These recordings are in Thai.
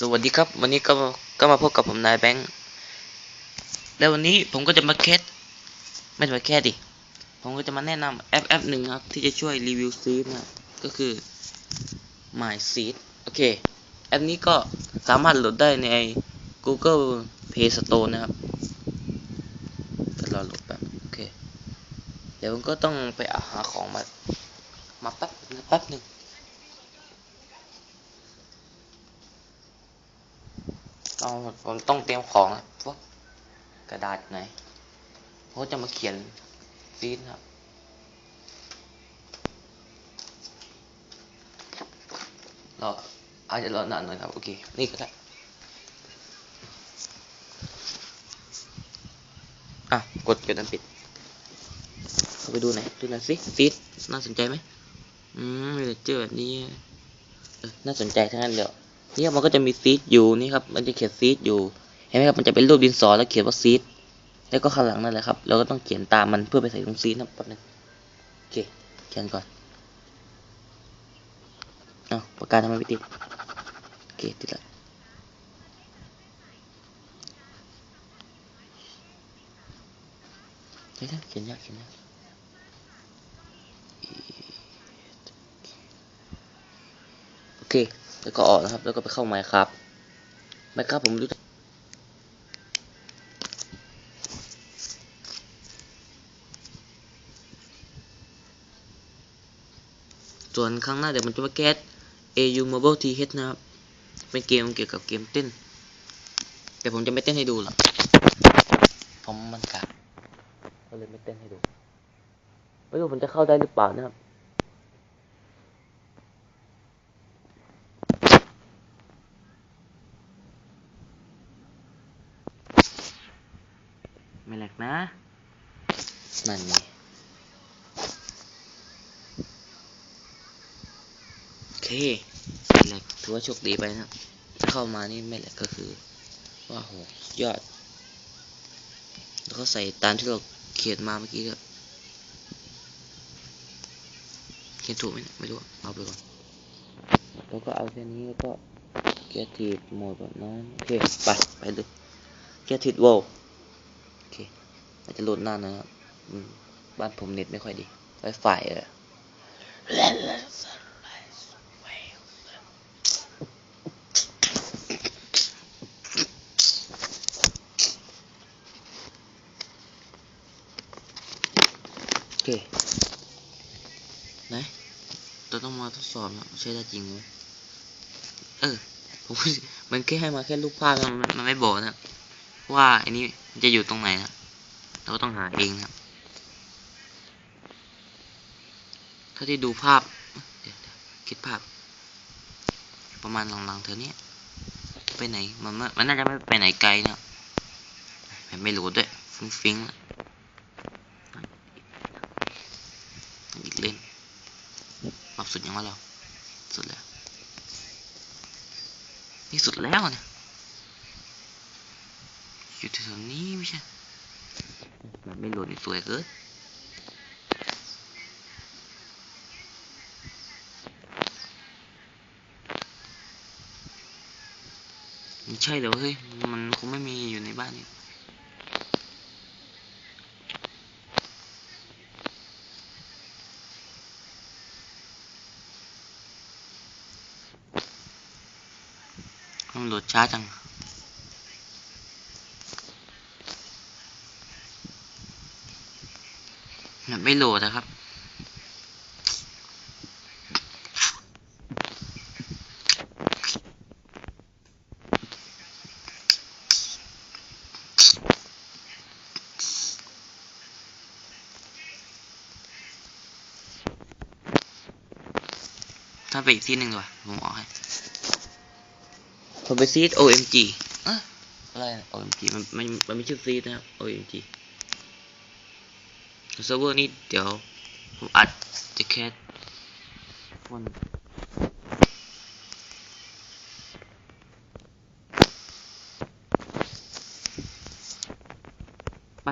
สวัสดีครับ วันนี้ก็ก็มาพบกับผมนายแบงค์แล้ววันนี้ผมก็จะมาแคสไม่ใช่มาแคสดิผมก็จะมาแนะนำแอปแอปหนึ่งครับ ที่จะช่วยรีวิวซีดนะก็คือ My Seed โอเค แอปนี้ก็สามารถโหลดได้ใน Google Play Store นะครับรอโหลดแป๊บโอเค เดี๋ยวผมก็ต้องไปหาของมา มาแป๊บแป๊บหนึ่ง ต้องผมต้องเตรียมของพวกกระดาษไหนผมจะมาเขียนซีดนครับรออาจจะรอนานหน่อยครับ โอเค นี่ก็ได้อะ กดกดอันปิดเข้าไปดูไหนดูหน่อยสิซีดน่าสนใจไหมอืมมีแต่เจอแบบนี้ น่าสนใจทั้งนั้นเลย เนี่ยมันก็จะมีซีดอยู่นี่ครับมันจะเขียนซีดอยู่เห็นไหมครับมันจะเป็นรูปดินสอแล้วเขียนว่าซีดแล้วก็ข้างหลังนั่นแหละครับ เราก็ต้องเขียนตามมันเพื่อไปใส่ตรงซีดนะแป๊บนึงโอเคเขียนก่อนเอ้าปากกาทำไมไม่ติดโอเคติดล้วเฮ้ยเขียนยากเขียนยากโอเค แล้วก็ออกนะครับ แล้วก็ไปเข้าไมค์ครับไมค์ครับผมรู้จักส่วนข้างหน้าเดี๋ยวมันจะมาแก๊ส AU Mobile TH นะครับ เป็นเกมเกี่ยวกับเกมเต้น แต่ผมจะไม่เต้นให้ดูหรอกผมมันกากก็เลยไม่เต้นให้ดู ไม่รู้ผมจะเข้าได้หรือเปล่านะครับ ไม่แหลกนะ นั่นไงโอเคไม่แหลกถือว่าโชคดีไปนะ ถ้าเข้ามานี่ไม่แหลกก็คือ ว่าโหยอด แล้วก็ใส่ตามที่เราเขียนมาเมื่อกี้ครับเขียนถูกไหมไม่รู้ เอาไปก่อน แล้วก็เอาแค่นี้แล้วก็เกียร์ทีบโหมดแบบนั้นโอเค ไป ไปเลยเกียร์ทีบโวโอเคอาจจะโหลดนานะครับ บ้านผมเน็ตไม่ค่อยดีไวไฟเออโอเคไหนเราต้องมาทดสอบนะใช้ได้จริงไหมเออผมมันแค่ให้มาแค่รูปภาพมันมันไม่บอกนะว่าอันนี้จะอยู่ตรงไหนนะเราก็ต้องหาเองนะครับ ถ้าที่ดูภาพคิดภาพ ประมาณหลังๆเธอเนี้ยไปไหน มันมันน่าจะไม่ไปไหนไกลนะไม่รู้ด้วยฟุ้งฟิ้งละอีกเล่นรอบสุดยังว่าเรา สุดแล้ว นี่สุดแล้วเนี่ยอยู่แถวๆนี้ไม่ใช่มันไม่โหลดนี่สวยเกิน ใช่เหรอเฮ้ย มันคงไม่มีอยู่ในบ้านนี่มันโหลดช้าจังไม่โหลดนะครับ ถ้าไปอีกที่หนึ่งดีกว่าผมออกให้ผมไปซีด OMG เอะอะไรนะ OMG มันมันมันไม่ชื่อซีดนะครับ OMG เซิร์ฟเวอร์นี้เดี๋ยวผมอัดจะแค่วันไป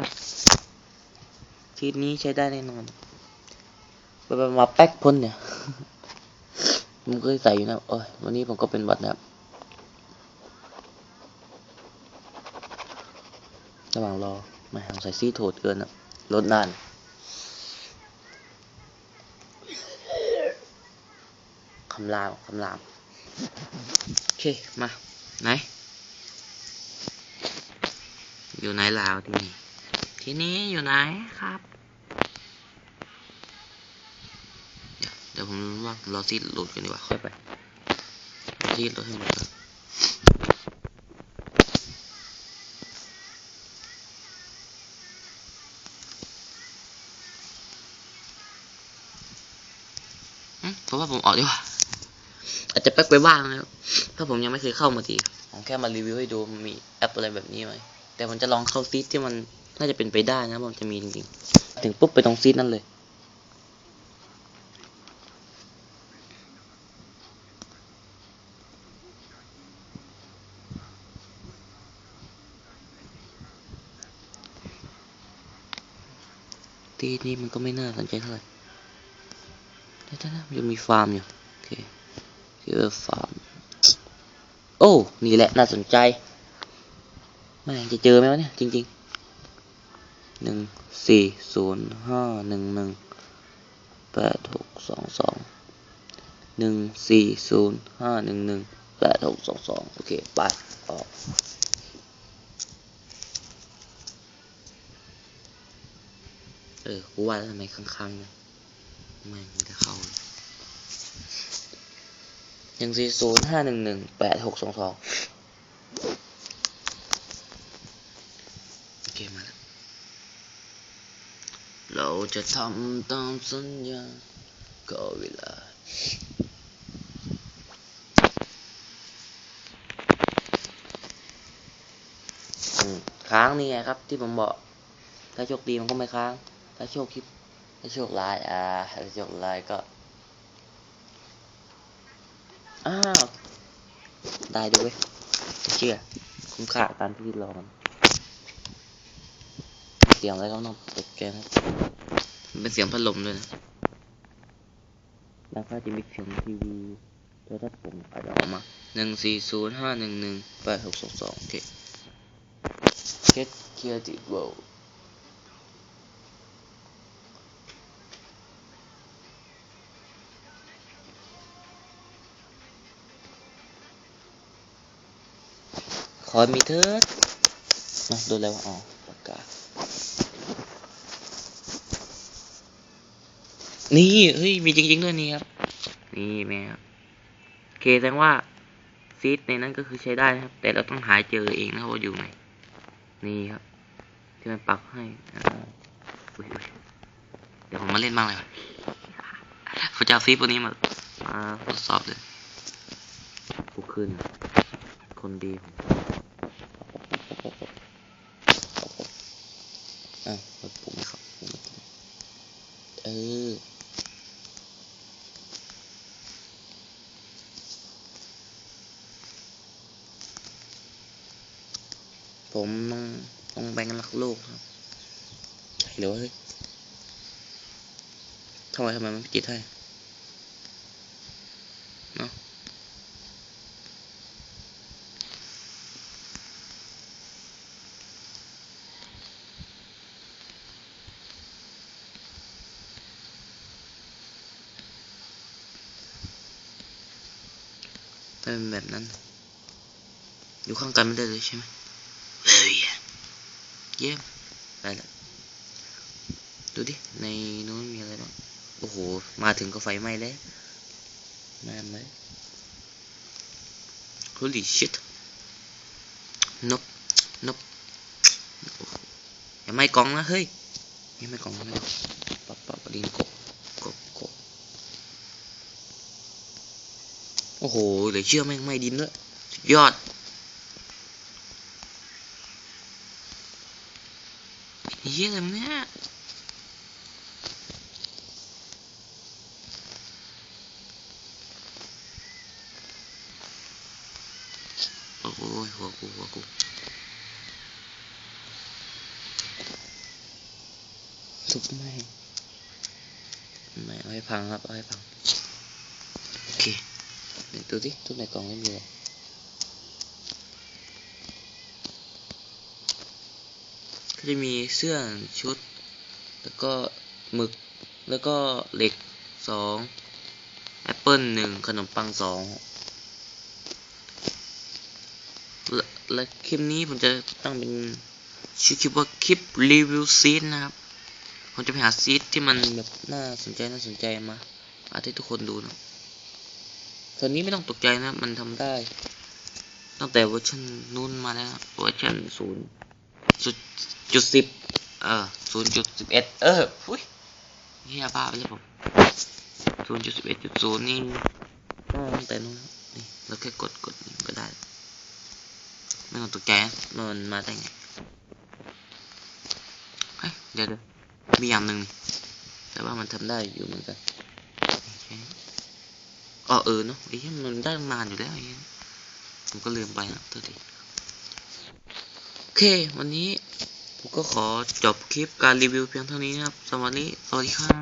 ทีนี้ใช้ได้แน่นอนไปไปมาแป๊กพ่นเนี่ย ผมเคยใส่อยู่นะโอ้ยวันนี้ผมก็เป็นวัดนะครับระหว่างรอมาหาใส่ซี่โถดเกินนะลดนานคำรามคำรามโอเค มา ไหน อยู่ไหนลาวที่นี่ ที่นี้อยู่ไหนครับ ดี๋ยวเดี๋ยวผมว่ารอซีโหลดกันดีกว่าค่อยไปรอซีโหลดให้หมดก่อนอืมผมว่าผมออกดีกว่าอาจจะแป๊กไปบ้างนะครับถ้าผมยังไม่เคยเข้ามาทีผมแค่มารีวิวให้ดูมันมีแอปอะไรแบบนี้ไหมแต่ผมจะลองเข้าซีดที่มันน่าจะเป็นไปได้นะมันจะมีจริงๆ ถึงปุ๊บไปตรงซีดนั่นเลย ที่นี่มันก็ไม่น่าสนใจเท่าไหร่เดี๋ยวนะมันจะมีฟาร์มอยู่ โอเคชื่อฟาร์ม โอ้ นี่แหละน่าสนใจแม่งจะเจอไหมวะเนี่ย จริงๆหนึ่งสี่ศูนย์ห้าหนึ่งหนึ่งแปดหกสองสองหนึ่งสี่ศูนย์ห้าหนึ่งหนึ่งแปดหกสองสองโอเค ไป ออก เออ กูว่าทำไมค้างๆเนี่ยไม่มันจะเข้าเลยหนึ่งสี่ศูนย์ห้าหนึ่งหนึ่งแปดหกสองสองโอเคมาแล้ว เราจะทำตามสัญญา ก็เวลาค้างนี่ไงครับที่ผมบอก ถ้าโชคดีมันก็ไม่ค้าง ถ้าโชคคิดถ้าโชคร้ายอ่าถ้าโชคร้ายก็อ้าวได้ด้วยเชื่อคุ้มค่าการที่รอมันเสียงอะไรก็ต้องตกแกครับมันเป็นเสียงพัดลมด้วยนะแล้วก็จะมีเสียงทีวีโทรทัศน์ผมอาจจะออกมาหนึ่งสี่ศูนย์ห้าหนึ่งหนึ่งแปดหกสองสองโอเค Get Creative World ขอมีเถิดมาดูแล้วอ๋อปากกา นี่ เฮ้ย มีจริงๆด้วยนี่ครับ นี่แม่ครับโอเคแสดงว่าซีดในนั้นก็คือใช้ได้นะครับ แต่เราต้องหาเจอเองนะครับว่าอยู่ไหน นี่ครับ ที่มันปักให้เดี๋ยวผมมาเล่นบ้างเลยครับผมจะเอาซีดพวกนี้มามาทดสอบเลยกูขึ้น คนดีของ อะกดปุ่มครับเออผมต้องต้องแบ่งรักโลกครับใช่หรือวเฮ้ยทำไมทำไมมันไม่ติดให้เนาะถ้า เป็นแบบนั้น อยู่ข้างกันไม่ได้เลยใช่ไหมเฮ้ยเยี่ยมไปละดูดิ ในนู้นมีอะไรบ้าง โอ้โห มาถึงก็ไฟไหม้แล้วแม่นไหม holy shit นบนบโอ้โหอย่าไหม้กล่องนะเฮ้ย อย่าไหม้กล่องไม่กล่องปับปับดินกบกบกบ โอ้โหเหลือเชื่อแม่งไม้ดินด้วยยอดเยี่ยอะไรวะเนี่ยโอ้โหหัวกูหัวกูทุบไม่ไม่เอาให้พังครับเอาให้พัง โอเค ดี๋ยวดูดิทุบในกล่องไม่มีเลยก็จะมีเสื้อชุด แล้วก็หมึก แล้วก็เหล็กสองแอปเปิลหนึ่งขนมปังสองและและคลิปนี้ผมจะตั้งเป็นชื่อคลิปว่าคลิปรีวิวซีดนะครับ ผมจะไปหาซีดที่มันแบบน่าสนใจน่าสนใจมาอาให้ทุกคนดูนะ ตอนนี้ไม่ต้องตกใจนะ มันทำได้ ตั้งแต่เวอร์ชันนู้นมาแล้วเวอร์ชันศูนย์จุดสิบเออศูนย์จุดสิบเอ็ดเอออุ้ยเฮียบ้าไปแล้วผมศูนย์จุดสิบเอ็ดจุดศูนย์นี่ตั้งแต่นู้นนี่เราแค่กดกดก็ได้ ไม่ต้องตกใจนะมันมาได้ไงเฮ้ยเดี๋ยวเดี๋ยวมีอย่างหนึ่งแต่ว่ามันทำได้อยู่เหมือนกัน อ๋อเออเนาะไอ้เหี้ยมันได้นานอยู่แล้วไอ้เหี้ยผมก็ลืมไปนะตัวดีโอเค วันนี้ผมก็ขอจบคลิปการรีวิวเพียงเท่านี้นะครับสวัสดีสวัสดีครับ